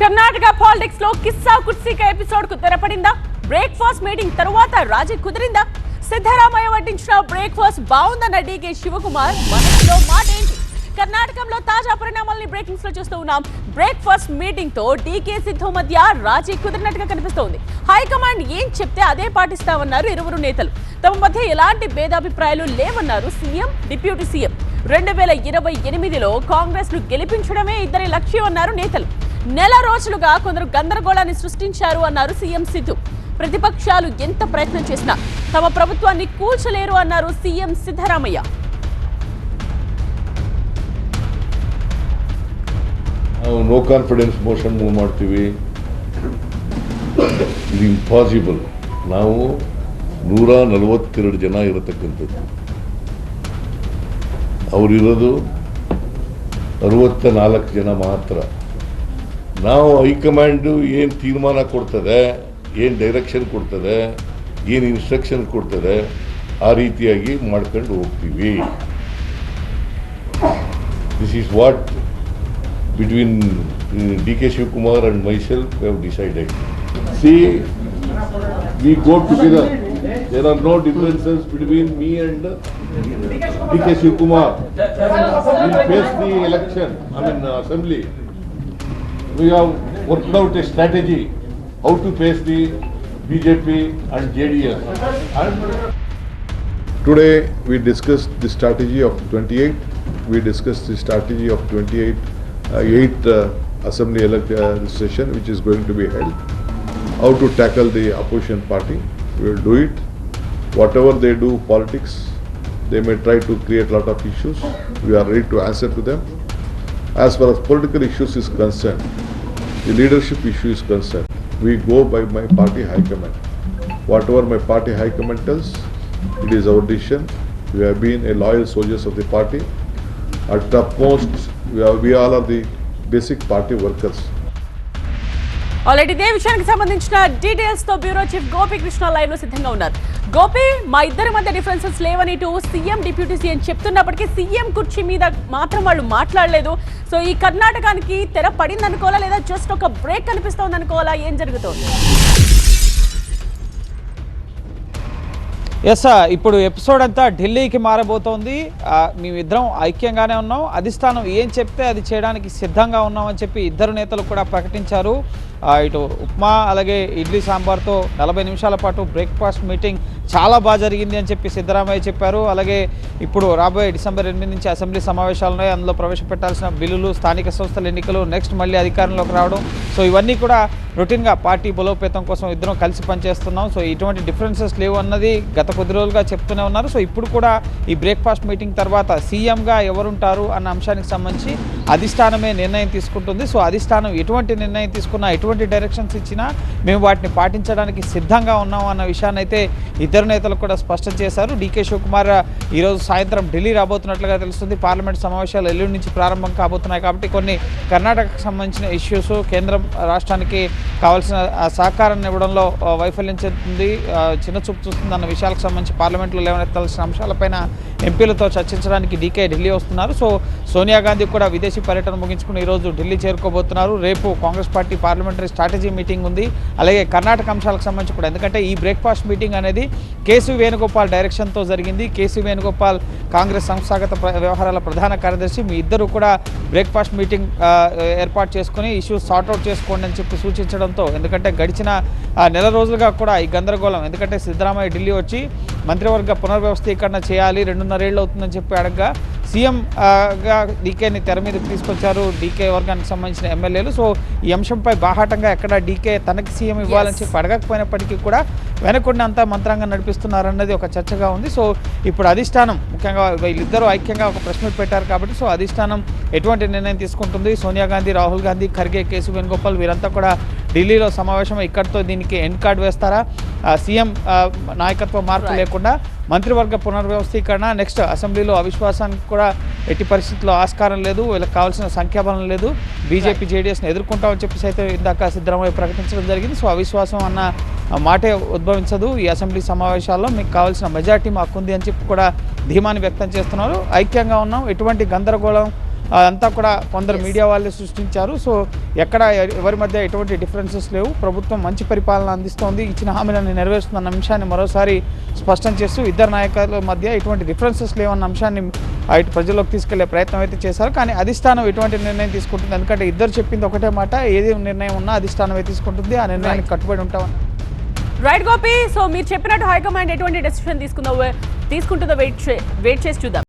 కర్ణాటక పాలిటిక్స్లో కిస్సా కుర్సీక ఎపిసోడ్కు తెరపడిందా? Breakfast meeting తరువాత రాజీ కుదిరిందా? సిద్ధరామయ్య వడ్డించిన బ్రేక్ఫాస్ట్ బాగుందన్న డీకే శివకుమార్ మనసులో మాట ఏంటి కర్ణాటకలో తాజా పరిణామాలని బ్రేకింగ్స్లో చూస్తూ ఉన్నాం. బ్రేక్ఫాస్ట్ మీటింగ్తో డీకే సిద్ధు మధ్య రాజీ కుదిరినట్టుగా కనిపిస్తోంది. హైకమాండ్ ఏం చెప్తే అదే పాటిస్తామన్నారు ఇరువురు నేతలు. తమ మధ్య ఎలాంటి భేదాభిప్రాయాలు లేవన్నారు సీఎం డిప్యూటీ సీఎం. రెండు వేల ఇరవై ఎనిమిదిలో కాంగ్రెస్ను గెలిపించడమే ఇద్దరి లక్ష్యం అన్నారు నేతలు. నెల రోజులుగా కొందరు గందరగోళాన్ని సృష్టించారు అన్నారు సీఎం సిద్ధు ప్రతిపక్షాలు ఎంత ప్రయత్నం చేసినా తమ ప్రభుత్వాన్ని కూల్చలేరు అన్నారు సీఎం సిద్ధరామయ్య ನಾವು ನೋ ಕಾನ್ಫಿಡೆನ್ಸ್ ಮೋಷನ್ ಮೂವ್ ಮಾಡ್ತೀವಿ ಇದು ಇಂಪಾಸಿಬಲ್ ನಾವು ನೂರ ನಲವತ್ತೆರಡು ಜನ ಇರತಕ್ಕಂಥದ್ದು ಅವರಿರೋದು ಅರವತ್ತ ನಾಲ್ಕು ಜನ ಮಾತ್ರ ನಾವು ಹೈಕಮಾಂಡು ಏನು ತೀರ್ಮಾನ ಕೊಡ್ತದೆ, ಏನು ಡೈರೆಕ್ಷನ್ ಕೊಡ್ತದೆ, ಏನು ಇನ್ಸ್ಟ್ರಕ್ಷನ್ ಕೊಡ್ತದೆ, ಆ ರೀತಿಯಾಗಿ ಮಾಡ್ಕೊಂಡು ಹೋಗ್ತೀವಿ. This is what between D K Shivakumar and myself have decided see we go together there are no differences between me and D K Shivakumar face the election I mean assembly We have worked out a strategy how to face the BJP and JDS. And Today, we discussed the strategy of 28. We discussed the strategy of 28, uh, 8 uh, assembly elect uh, session, which is going to be held. How to tackle the opposition party. We will do it. Whatever they do politics, they may try to create lot of issues. We are ready to answer to them. As far as political issues is concerned, the leadership issue is concerned, we go by my party high command. Whatever my party high command tells, it is our decision. We have been a loyal soldiers of the party. At topmost, we, are, we all are the basic party workers. Already ఇదే విషయానికి సంబంధించిన details తో bureau chief Gopikrishna live లో సిద్ధంగా ఉన్నారు గోపి మా ఇద్దరి మధ్య డిఫరెన్సెస్ లేవని ఇటు సీఎం డిప్యూటీ సీఎం చెప్తున్నప్పటికీ సీఎం కుర్చీ మీద మాత్రం వాళ్ళు మాట్లాడలేదు. సో ఈ కర్ణాటకానికి తెర పడింది అనుకోవాలా లేదా జస్ట్ ఒక బ్రేక్ కనిపిస్తోంది అనుకోవాలా ఏం జరుగుతోంది? ఎస్ ఇప్పుడు ఎపిసోడ్ అంతా ఢిల్లీకి మారబోతోంది. మేమిద్దరం ఐక్యంగానే ఉన్నాం. అధిష్టానం ఏం చెప్తే అది చేయడానికి సిద్ధంగా ఉన్నామని చెప్పి ఇద్దరు నేతలు కూడా ప్రకటించారు. ఇటు ఉప్మా అలాగే ఇడ్లీ సాంబార్తో నలభై నిమిషాల పాటు బ్రేక్ఫాస్ట్ మీటింగ్ చాలా బాగా జరిగింది అని చెప్పి సిద్ధరామయ్య చెప్పారు. అలాగే ఇప్పుడు రాబోయే డిసెంబర్ ఎనిమిది నుంచి అసెంబ్లీ సమావేశాలు అందులో ప్రవేశపెట్టాల్సిన బిల్లులు స్థానిక సంస్థల ఎన్నికలు నెక్స్ట్ మళ్ళీ అధికారంలోకి రావడం. సో ఇవన్నీ కూడా రొటీన్గా పార్టీ బలోపేతం కోసం ఇద్దరం కలిసి పనిచేస్తున్నాం. సో ఇటువంటి డిఫరెన్సెస్ లేవు అన్నది గత కొద్ది రోజులుగా చెప్తూనే ఉన్నారు. సో ఇప్పుడు కూడా ఈ బ్రేక్ఫాస్ట్ మీటింగ్ తర్వాత సీఎంగా ఎవరుంటారు అన్న అంశానికి సంబంధించి అధిష్టానమే నిర్ణయం తీసుకుంటుంది. సో అధిష్టానం ఎటువంటి నిర్ణయం తీసుకున్నా ఎటువంటి డైరెక్షన్స్ ఇచ్చినా మేము వాటిని పాటించడానికి సిద్ధంగా ఉన్నాం అన్న విషయాన్ని అయితే ఇద్దరు నేతలు కూడా స్పష్టం చేశారు. డీకే శివకుమార్ ఈరోజు సాయంత్రం ఢిల్లీ రాబోతున్నట్లుగా తెలుస్తుంది. పార్లమెంట్ సమావేశాలు ఎల్లుండి నుంచి ప్రారంభం కాబోతున్నాయి కాబట్టి కొన్ని కర్ణాటకకు సంబంధించిన ఇష్యూస్ కేంద్రం రాష్ట్రానికి కావాల్సిన సహకారాన్ని ఇవ్వడంలో వైఫల్యం చెందుతుంది. చిన్న చూపు చూస్తుంది అన్న విషయాలకు సంబంధించి పార్లమెంట్లో లేవనెత్తాల్సిన అంశాలపైన ఎంపీలతో చర్చించడానికి డీకే ఢిల్లీ వస్తున్నారు. సో సోనియా గాంధీ కూడా విదేశీ పర్యటన ముగించుకుని ఈరోజు ఢిల్లీ చేరుకోబోతున్నారు. రేపు Congress party parliamentary strategy meeting ఉంది. అలాగే కర్ణాటక అంశాలకు సంబంధించి కూడా ఎందుకంటే ఈ బ్రేక్ఫాస్ట్ మీటింగ్ అనేది కేసీ వేణుగోపాల్ డైరెక్షన్తో జరిగింది. కేసీ వేణుగోపాల్ కాంగ్రెస్ సంస్థాగత వ్యవహారాల ప్రధాన కార్యదర్శి. మీ ఇద్దరు కూడా బ్రేక్ఫాస్ట్ మీటింగ్ ఏర్పాటు చేసుకుని ఇష్యూస్ సార్ట్అవుట్ చేసుకోండి అని చెప్పి సూచించడంతో ఎందుకంటే గడిచిన నెల రోజులుగా కూడా ఈ గందరగోళం ఎందుకంటే సిద్ధరామయ్య ఢిల్లీ వచ్చి మంత్రివర్గ పునర్వ్యవస్థీకరణ చేయాలి రెండున్నరేళ్ళు అవుతుందని చెప్పి అడగగా సీఎం గా డీకేని తెర మీదకి తీసుకొచ్చారు డీకే వర్గానికి సంబంధించిన ఎమ్మెల్యేలు సో ఈ అంశంపై బాహాటంగా ఎక్కడ డీకే తనకి సీఎం ఇవ్వాలని. చెప్పి అడగకపోయినప్పటికీ కూడా వెనకుండా అంతా మంత్రాంగం నడిపిస్తున్నారన్నది ఒక చర్చగా ఉంది సో ఇప్పుడు అధిష్టానం ముఖ్యంగా వీళ్ళిద్దరూ ఐక్యంగా ఒక మీట్ పెట్టారు కాబట్టి సో అధిష్టానం ఎటువంటి నిర్ణయం తీసుకుంటుంది? సోనియా గాంధీ రాహుల్ గాంధీ ఖర్గే కేసు వేణుగోపాల్ వీరంతా కూడా ఢిల్లీలో సమావేశం ఇక్కడితో దీనికి ఎండ్ కార్డ్ వేస్తారా? సీఎం నాయకత్వ మార్పు. లేకుండా మంత్రివర్గ పునర్వ్యవస్థీకరణ నెక్స్ట్ అసెంబ్లీలో అవిశ్వాసానికి కూడా ఎట్టి పరిస్థితుల్లో ఆస్కారం లేదు వీళ్ళకి కావాల్సిన సంఖ్యాబలం లేదు బీజేపీ జేడీఎస్ని ఎదుర్కొంటామని చెప్పేసి అయితే ఇందాక సిద్ధరామయ్య ప్రకటించడం జరిగింది. సో అవిశ్వాసం అన్న మాటే ఉద్భవించదు ఈ అసెంబ్లీ సమావేశాల్లో. మీకు కావాల్సిన మెజార్టీ మాకుంది అని చెప్పి కూడా ధీమాని వ్యక్తం చేస్తున్నారు. ఐక్యంగా ఉన్నాం. ఎటువంటి గందరగోళం అదంతా కూడా కొందరు మీడియా వాళ్ళే సృష్టించారు. సో ఎక్కడ ఎవరి మధ్య ఎటువంటి డిఫరెన్సెస్ లేవు. ప్రభుత్వం మంచి పరిపాలన అందిస్తోంది. ఇచ్చిన హామీలను నెరవేరుస్తున్న అంశాన్ని మరోసారి స్పష్టం చేస్తూ ఇద్దరు నాయకుల మధ్య ఎటువంటి డిఫరెన్సెస్ లేవన్న అంశాన్ని ఇటు ప్రజల్లోకి తీసుకెళ్ళే ప్రయత్నం అయితే చేశారు. కానీ అధిష్టానం ఎటువంటి నిర్ణయం తీసుకుంటుంది? ఎందుకంటే ఇద్దరు చెప్పింది ఒకటే మాట. ఏది నిర్ణయం ఉన్నా అధిష్టానమే తీసుకుంటుంది. ఆ నిర్ణయానికి కట్టుబడి ఉంటామని. రైట్ గోపి సో మీరు చెప్పినట్టు హైకమాండ్ ఎటువంటి డెసిషన్ తీసుకుందో తీసుకుంటుందో వెయిట్ వెయిట్ చేసి చూద్దాం.